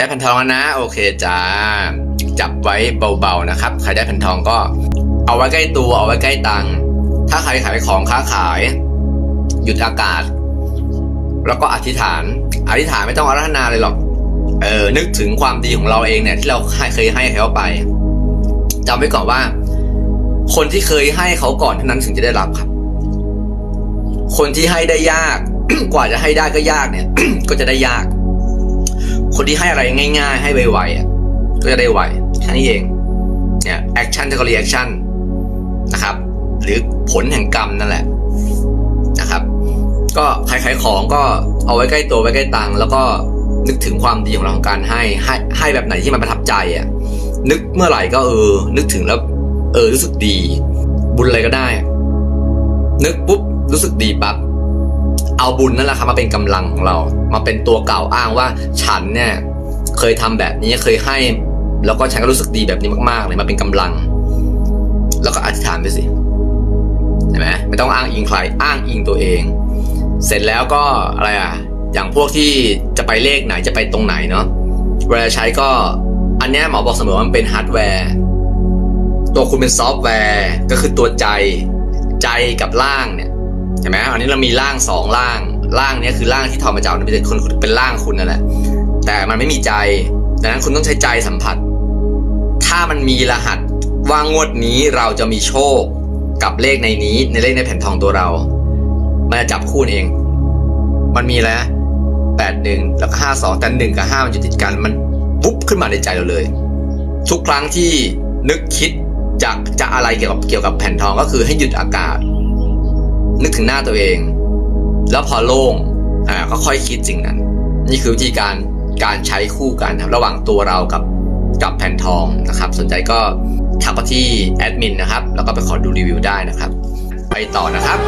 ได้แผ่นทองแล้วนะ โอเคจ้าจับไว้เบาๆนะครับ ใครได้แผ่นทองก็ เอาไว้ใกล้ตัวเอาไว้ใกล้ตังค์ถ้าใครขายของค้าขาย หยุดอากาศ แล้วก็อธิษฐาน อธิษฐานไม่ต้องอารัธนาเลยหรอกเออนึกถึงความดีของเราเองเนี่ย ที่เราเคยให้เขาไปจำไว้ก่อนว่า คนที่เคยให้เขาก่อนเท่านั้นถึงจะได้รับครับ คนที่ให้ได้ยาก กว่าจะให้ได้ก็ยากเนี่ย ก็จะได้ยาก คนที่ให้อะไรง่าย ๆ ให้ไวๆอะก็จะได้ไวแค่นี้เองเนี่ยแอคชั่นจะก็รีแอคชั่นนะครับ หรือผลแห่งกรรมนั่นแหละนะครับ ก็ใครขายของก็เอาไว้ใกล้ตัวไว้ใกล้ตังค์แล้วก็นึกถึงความดีของเราของการให้ให้ให้แบบไหนที่มันประทับใจอะนึกเมื่อไหร่ก็เออ นึกถึงแล้ว เออรู้สึกดี บุญอะไรก็ได้ นึกปุ๊บรู้สึกดีปั๊บ เอาบุญนั่นแหละครับมาเป็นกำลังของเรา มาเป็นตัวกล่าวอ้างว่าฉันเนี่ยเคยทำแบบนี้เคยให้ แล้วก็ฉันก็รู้สึกดีแบบนี้มากๆเลยมาเป็นกำลัง แล้วก็อธิษฐานไปสิเห็นไหมไม่ต้องอ้างอิงใครอ้างอิงตัวเอง เสร็จแล้วก็อะไรอะ อย่างพวกที่จะไปเลขไหนจะไปตรงไหนเนาะเวลาใช้ก็อันนี้หมอบอกเสมอว่ามันเป็นฮาร์ดแวร์ ตัวคุณเป็นซอฟต์แวร์ก็คือตัวใจใจกับร่างเนี่ย เห็นไหมอันนี้เรามีร่างสองร่างร่างนี้คือร่างที่ทอดมาจากเป็นคนเป็นร่างคุณนั่นแหละแต่มันไม่มีใจดังนั้นคุณต้องใช้ใจสัมผัส ถ้ามันมีรหัสว่างวดนี้เราจะมีโชคกับเลขในนี้ในเลขในแผ่นทองตัวเรา มันจะจับคู่เอง มันมีแล้วแปดหนึ่งแล้วก็ห้าสองแต่หนึ่งกับห้ามันอยู่ติดกันมันปุ๊บขึ้นมาในใจเราเลย ทุกครั้งที่นึกคิดจะจะอะไรเกี่ยวกับเกี่ยวกับแผ่นทองก็คือให้หยุดอากาศ นึกถึงหน้าตัวเอง แล้วพอโล่งอ่าก็ค่อยคิดสิ่งนั้น นี่คือวิธีการการใช้คู่กันครับระหว่างตัวเรากับกับแผ่นทองนะครับ สนใจก็ทักไปที่แอดมินนะครับ แล้วก็ไปขอดูรีวิวได้นะครับ ไปต่อนะครับ